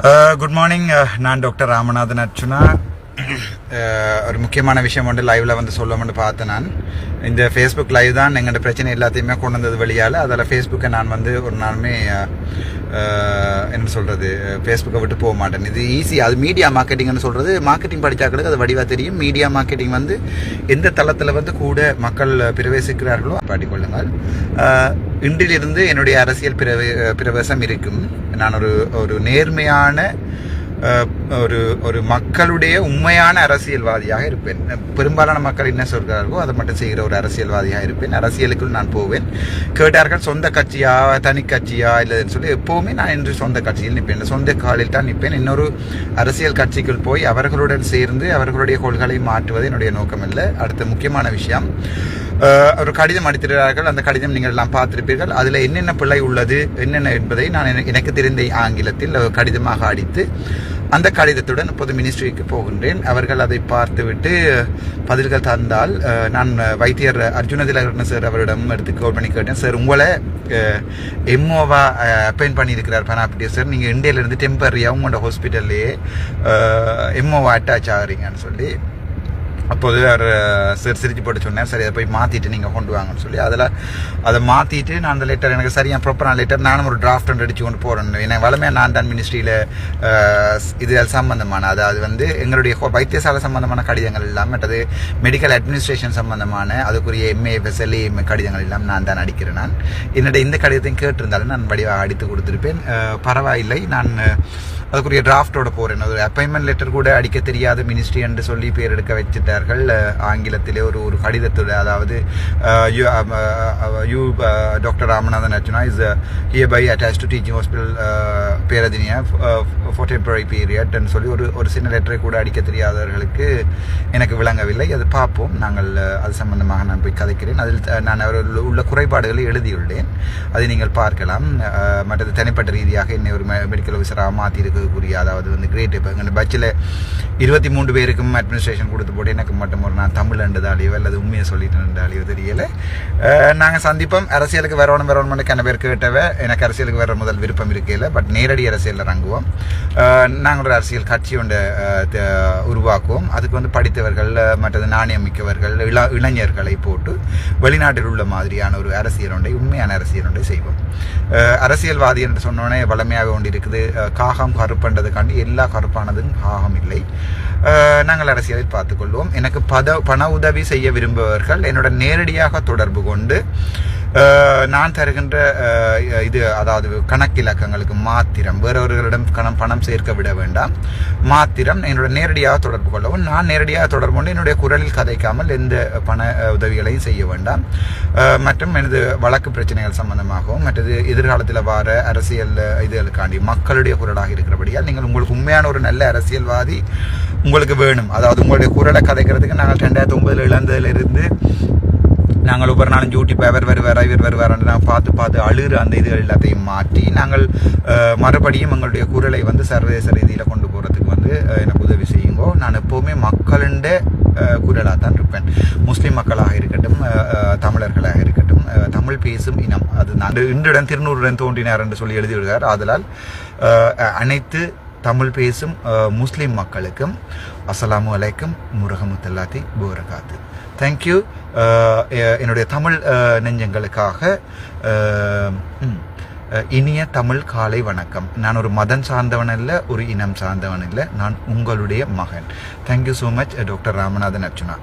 Uh, good morning uh, நான் doctor Ramanathan Archuna ஒரு முக்கியமான விஷயம் வந்து லைவ்ல வந்து சொல்லணும்னு பார்த்தேன் நான் இந்த ஃபேஸ்புக் லைவ் தான் எங்களோட பிரச்சனை எல்லாத்தையுமே கொண்டு வந்தது வழியால் அதில் ஃபேஸ்புக்கை நான் வந்து ஒரு நாளுமே என்ன சொல்கிறது ஃபேஸ்புக்கை விட்டு போக மாட்டேன் இது ஈஸி அது மீடியா மார்க்கெட்டிங்னு சொல்கிறது மார்க்கெட்டிங் படித்தாக்களுக்கு அது வடிவாக தெரியும் மீடியா மார்க்கெட்டிங் வந்து எந்த தளத்தில் வந்து கூட மக்கள் பிரவேசிக்கிறார்களோ பாடிக்கொள்ளுங்கள் இன்றிலிருந்து என்னுடைய அரசியல் பிரவே பிரவேசம் இருக்கும் நான் ஒரு ஒரு நேர்மையான ஒரு ஒரு மக்களுடைய உண்மையான அரசியல்வாதியாக இருப்பேன். பெரும்பாலான மக்கள் என்ன சொல்கிறார்களோ அதை மட்டும் செய்கிற ஒரு அரசியல்வாதியாக இருப்பேன். அரசியலுக்குள் நான் போவேன். கேட்டார்கள் சொந்த கட்சியா? தனி கட்சியா? இல்லைன்னு சொல்லி எப்போவுமே நான் இன்று சொந்த கட்சியில் நிற்பேன். சொந்த காலில் தான் நிற்பேன். இன்னொரு அரசியல் கட்சிக்குள் போய் அவர்களுடன் சேர்ந்து அவர்களுடைய கொள்கைகளை மாற்றுவது என்னுடைய நோக்கம் இல்லை அடுத்த முக்கியமான விஷயம் ஒரு கடிதம் அடித்திருக்கிறார்கள். அந்த கடிதம் நீங்கள் எல்லாம் பார்த்திருப்பீர்கள். அதில் என்னென்ன பிள்ளை உள்ளது? என்னென்ன என்பதை நான் எனக்கு தெரிந்த ஆங்கிலத்தில் ஒரு கடிதமாக அடித்து அந்த கடிதத்துடன் இப்போது மினிஸ்ட்ரிக்கு போகின்றேன். அவர்கள் அதை பார்த்துவிட்டு பதில்கள் தந்தால் நான் வைத்தியர் அர்ஜுன திலகரன் சார் அவரிடம் எடுத்து கால் பண்ணி கேட்டேன். சார் உங்களை எம்ஓவா அப்பாயின் பண்ணியிருக்கிறார் பனாபிட்டிய சார் நீங்கள் இந்தியாவிலேருந்து டெம்பரரியாக உங்களோட ஹாஸ்பிட்டல்லையே எம்ஓவா அட்டாச் ஆகிறீங்கன்னு சொல்லி அப்போது அவர் சரி சிரிச்சு போட்டு சொன்னேன் சரி அதை போய் மாற்றிட்டு நீங்கள் கொண்டு வாங்கன்னு சொல்லி அதில் அதை மாற்றிட்டு நான் அந்த லெட்டர் எனக்கு சரியாக ப்ராப்பரான லெட்டர் நானும் ஒரு டிராஃப்ட் ஒன்று அடிச்சு கொண்டு போகிறேன் ஏன்னா வளமையாக நான் தான் மினிஸ்ட்ரியில் இது சம்பந்தமான அதாவது வந்து எங்களுடைய வைத்தியசாலை சம்பந்தமான கடிதங்கள் எல்லாம் மற்றது மெடிக்கல் அட்மினிஸ்ட்ரேஷன் சம்பந்தமான அதுக்குரிய எம்ஏ எஃப்எஸ்எல்ஏ கடிதங்கள் எல்லாம் நான் தான் அடிக்கிறேன் நான். என்னுடைய இந்த கடிதத்தையும் கேட்டிருந்தாலும் நான் வடிவாக அடித்து கொடுத்துருப்பேன். பரவாயில்லை. நான் அதுக்குரிய டிராஃப்டோட போகிறேன் ஒரு அப்பாயின்மெண்ட் லெட்டர் கூட அடிக்க தெரியாத மினிஸ்ட்ரி என்று சொல்லி பேர் எடுக்க வச்சுட்டார். அஹ், ஆங்கிலத்திலே ஒரு ஒரு கடிதத்தோட அதாவது you doctor Ramanathan Arjuna is here by attach to teaching hospital Peradeniya for temporary பீரியட்னு சொல்லி ஒரு ஒரு சின்ன லெட்டரை கூட அடிக்க தெரியாதவர்களுக்கு எனக்கு விளங்கவில்லை. அது பார்ப்போம். நாங்கள் அது சம்பந்தமாக நான் போய் கதைக்கிறேன். அதில் த- நான் அவர்கள் உள்ள குறைபாடுகளை எழுதியுள்ளேன். அதை நீங்கள் பார்க்கலாம். மற்றது தனிப்பட்ட ரீதியாக என்னை ஒரு மெடிக்கல் ஆஃபீஸராக மாற்றி இருக்கக்கூடிய அதாவது வந்து கிரேட் இப்போ எங்கள் பட்சில் இருபத்தி மூன்று பேருக்கும் அட்மினிஸ்ட்ரேஷன் கொடுத்து போட்டு எனக்கு மட்டும். ஒரு நான் தமிழ் அண்டுதாலியோ அல்லது உண்மையை சொல்லிட்டு தெரியல. நாங்கள் சந்திப்போம். அரசியலுக்கு வரணும் வரணும்னு கண்ண பேர் கேட்டவ எனக்கு அரசியலுக்கு வர முதல் விருப்பம் இருக்கையில் பட் நேரடி அரசியலில் இறங்குவோம். நாங்கள் ஒரு அரசியல் கட்சி ஒன்று உருவாக்குவோம். அதுக்கு வந்து படித்தவர்கள் மற்றது நாணயம் மிக்கவர்கள் இள இளைஞர்களை போட்டு வெளிநாட்டில் உள்ள மாதிரியான ஒரு அரசியல் ஒன்றை உண்மையான அரசியல் ஒன்றை செய்வோம். அரசியல்வாதி என்று சொன்னோடனே வளமையாக கொண்டிருக்குது. இருக்குது காகம் கருப்புன்றதுக்காண்டி எல்லா கருப்பானதும் காகம் இல்லை. நாங்கள் அரசியலில் பார்த்துக்கொள்வோம். எனக்கு பத பண உதவி செய்ய விரும்புபவர்கள் என்னோட நேரடியாக தொடர்பு கொண்டு நான் தருகின்ற இது அதாவது கணக்கிலக்கங்களுக்கு மாத்திரம் வேறவர்களிடம் கணம் பணம் சேர்க்க விட வேண்டாம். மாத்திரம் என்னோட நேரடியாக தொடர்பு கொள்ளவும் நான் நேரடியாக தொடர்பு கொண்டு என்னுடைய குரலில் கதைக்காமல் எந்த பண உதவிகளையும் செய்ய வேண்டாம். மற்றும் எனது வழக்கு பிரச்சனைகள் சம்பந்தமாகவும் மற்றது எதிர்காலத்தில் வர அரசியல் இதுகளுக்காண்டி மக்களுடைய குரலாக இருக்கிறபடியால் நீங்கள் உங்களுக்கு உண்மையான ஒரு நல்ல அரசியல்வாதி உங்களுக்கு வேணும். அதாவது உங்களுடைய குரலை கதைக்கிறதுக்கு நாங்கள் ரெண்டாயிரத்தி ஒன்பதில் இழந்ததுலேருந்து நாங்கள் ஒவ்வொரு நாளும் யூடியூப் பேவர் வருவாரா இவர் வருவாரான்னு நாங்கள் பார்த்து பார்த்து அழுகிற அந்த இதுகள் எல்லாத்தையும் மாற்றி நாங்கள் மறுபடியும் எங்களுடைய குரலை வந்து சர்வதேச ரீதியில் கொண்டு போகிறதுக்கு வந்து எனக்கு உதவி செய்யுங்கோ. நான் எப்போவுமே மக்களுண்ட குரலாக தான் இருப்பேன். முஸ்லீம் மக்களாக இருக்கட்டும் தமிழர்களாக இருக்கட்டும் தமிழ் பேசும் இனம். அது நான் இன்றுடன் திருநூறுடன் தோன்றினார் என்று சொல்லி எழுதிவிடுகிறார் ஆதலால் அனைத்து தமிழ் பேசும் முஸ்லீம் மக்களுக்கும் அஸ்ஸலாமு அலைக்கும் முருகமுத்தல்லாத்தி பூரகாத்து தேங்க்யூ என்னுடைய தமிழ் நெஞ்சங்களுக்காக இனிய தமிழ் காலை வணக்கம். நான் ஒரு மதம் சார்ந்தவன் இல்லை ஒரு இனம் சார்ந்தவன் இல்லை நான் உங்களுடைய மகன். Thank you so much doctor Ramanathan Arjuna